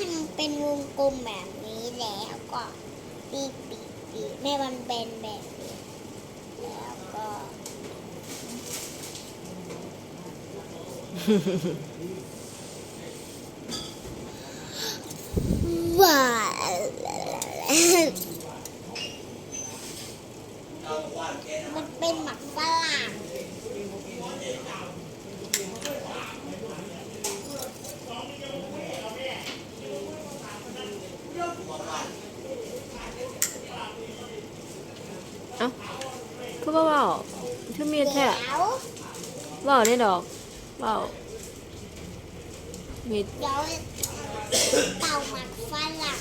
มันเป็นวงกลมแบบนี้แล้วก็ปีปีปีแม่มันเป็นแบบนี้แล้วก็ว้าวมันเป็นหมักฝรั่ง เอ้าคือว่าเว้าคือมีแท้เดี๋ยวเว้าได้ดอกเว้ามีเดี๋ยวเต่าหมักฝรั่ง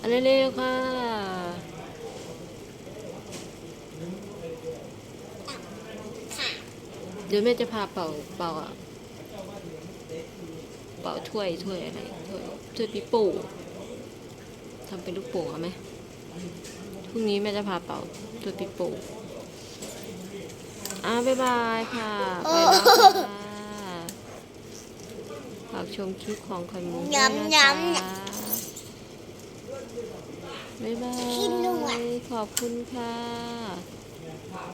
อันเร็วๆค่ะค่ะเดี๋ยวแม่จะพาเป่าเป่าอะ เป่าถ้วยถ้วยอะไรถ้วยถ้วยปีโป้ทำเป็นลูกโป่งเอาไหมพรุ่งนี้แม่จะพาเป่าถ้วยปีโป้อ่าบ๊ายบายค่ะไปแล้วค่ะฝากชมคลิปของไข่มุกด้วยนะคะบ๊ายบายขอบคุณค่ะ